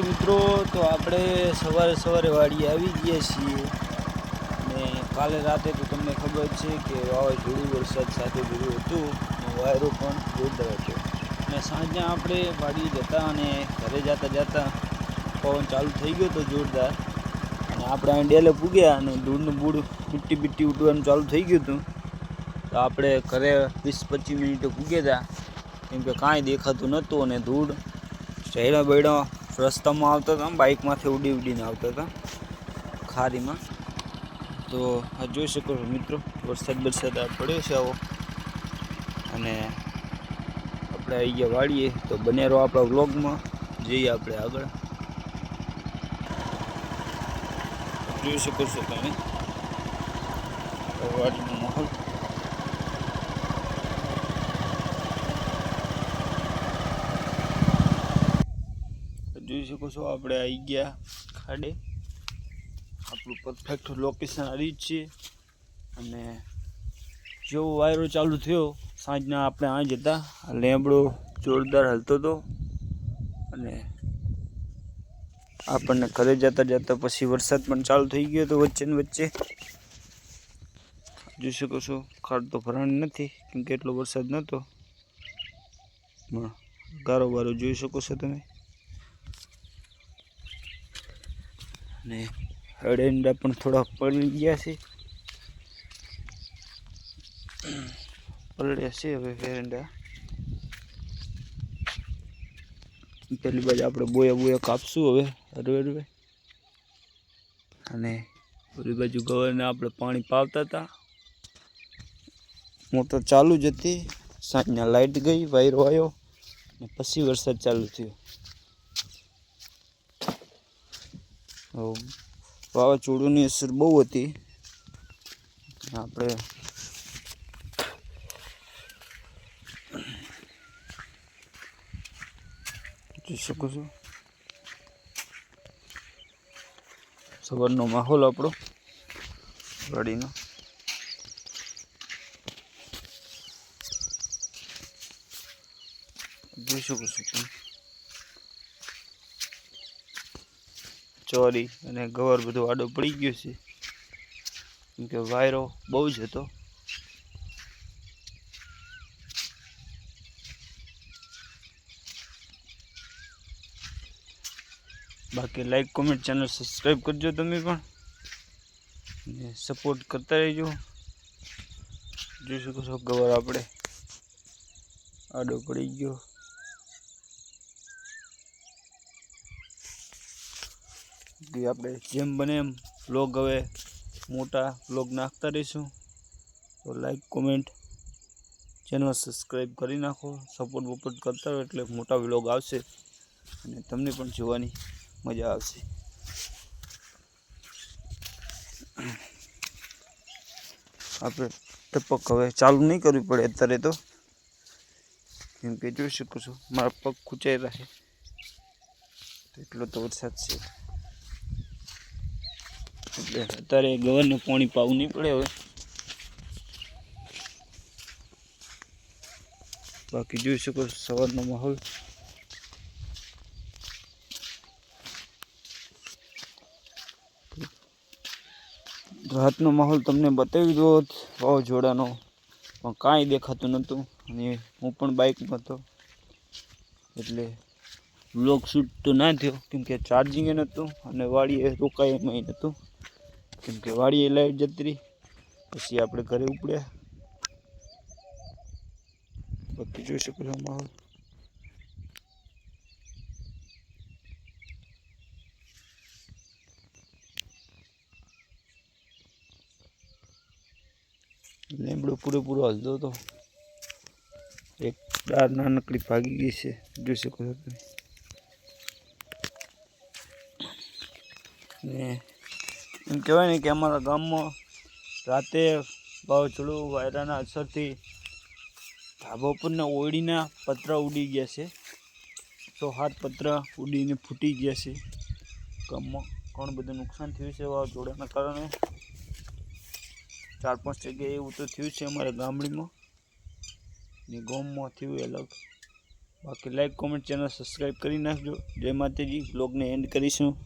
મિત્રો, તો આપણે સવારે સવારે વાડીએ આવી ગયા છીએ. ને કાલે રાતે તો તમને ખબર છે કે વાવાઝોડું વરસાદ સાથે ભર્યું હતું વાયરો પણ જોરદાર હતો. અને સાંજના આપણે વાડી જતા અને ઘરે જતા જતા પવન ચાલુ થઈ ગયો હતો જોરદાર. અને આપણે અહીં ડેલે પૂગ્યા અને ધૂળનું બૂળ મીઠી બીટી ઉડવાનું ચાલુ થઈ ગયું હતું. તો આપણે ઘરે વીસ પચીસ મિનિટે પૂગ્યા હતા. કેમ કે કાંઈ દેખાતું નહોતું અને ધૂળ ચહેરા બૈડા રસ્તામાં આવતા હતા બાઇકમાંથી ઉડી ઉડીને આવતા હતા, ખારીમાં. તો આ જોઈ શકો છો મિત્રો, વરસાદ વરસાદ આ પડ્યો છે આવો. અને આપણે ગયા વાળીએ તો બનેરો આપણા વ્લોગમાં. જઈએ આપણે આગળ. જોઈ શકો છો તમે. વાડીનો માહોલ. જોઈ શકો છો, આપણે આવી ગયા ખાડે. આપણું પરફેક્ટ લોકેશન આવી જ છે. અને જેવો વાયરો ચાલુ થયો, સાંજના આપણે આ જતા લેમડો જોરદાર હલતો હતો. અને આપણને ઘરે જતા જતા પછી વરસાદ પણ ચાલુ થઈ ગયો હતો વચ્ચે ને વચ્ચે. જોઈ શકો છો, ખાડ તો ભરાણ નથી, કેમ કે એટલો વરસાદ નહોતો. ગારો બારો જોઈ શકો છો તમે. અને એરંડા પણ થોડા પડી ગયા છે. પલળ્યા છે હવે એરંડા પેલી બાજુ આપણે બોયા બોયા કાપશું હવે હરવે હરવે અને પેલી બાજુ ગવરને આપણે પાણી પાવતા હતા. મોટર ચાલુ જ હતી. સાંજના લાઇટ ગઈ, વાયરો આવ્યો અને પછી વરસાદ ચાલુ થયો તો વાવાઝોડુંની અસર બહુ હતી. આપણે જોઈ શકો છો. સવારનો માહોલ આપણો, ગાડીનો. જોઈ શકો છો તમે. ચોરી અને ગવર બધું આડો પડી ગયો છે. કેમ કે વાયરો બહુ જ હતો. બાકી લાઈક કોમેન્ટ ચેનલ સબસ્ક્રાઈબ કરજો તમે પણ. અને સપોર્ટ કરતા રહેજો. જોઈ શકો છો ગવર આપણે આડો પડી ગયો. કે આપણે જેમ બને એમ વ્લોગ હવે મોટા વ્લોગ નાખતા રહીશું. તો લાઈક કોમેન્ટ ચેનલ સબસ્ક્રાઈબ કરી નાખો. સપોર્ટ બપોર્ટ કરતા હોય એટલે મોટા વ્લોગ આવશે અને તમને પણ જોવાની મજા આવશે. આપણે ટપક હવે ચાલુ નહીં કરવી પડે અત્યારે તો. કેમ કે જોઈ શકો છો, મારા પગ ખૂંચાઈ રહે એટલો તો વરસાદ છે. અત્યારે ગવરને પાણી પાવું નહીં પડે હવે. બાકી જોઈ શકો સવારનો માહોલ. રાતનો માહોલ તમને બતાવી દો વાવાઝોડાનો, પણ કાંઈ દેખાતું નહોતું. અને હું પણ બાઇકમાં હતો. એટલે બ્લોગ શૂટ તો ના થયો, કેમકે ચાર્જિંગ નહોતું અને વાડીએ રોકાય એમાં નહોતું. કેમ કે વાડીએ લાઈટ જતી રહી. પછી આપણે ઘરે ઉપડ્યા. બાકી જોઈ શકો છો માહોલ. લીમડો પૂરેપૂરો હલતો હતો. એક ડાર નાનકડી ભાગી ગઈ છે. જોઈ શકો છો તમે. ને એમ કહેવાય ને કે અમારા ગામમાં રાતે વાવાઝોડું વાયરાના અસરથી ધાબા પરના ઓળીના પતરા ઉડી ગયા છે. સો હાથ પતરા ઉડીને ફૂટી ગયા છે. ગામમાં ઘણું બધું નુકસાન થયું છે વાવાઝોડાના કારણે. ચાર પાંચ જગ્યાએ એવું તો થયું છે અમારા ગામડીમાં. ને ગામમાં થયું અલગ. બાકી લાઈક કોમેન્ટ ચેનલ સબસ્ક્રાઈબ કરી નાખજો. જય માતાજી. બ્લોગને એન્ડ કરીશું.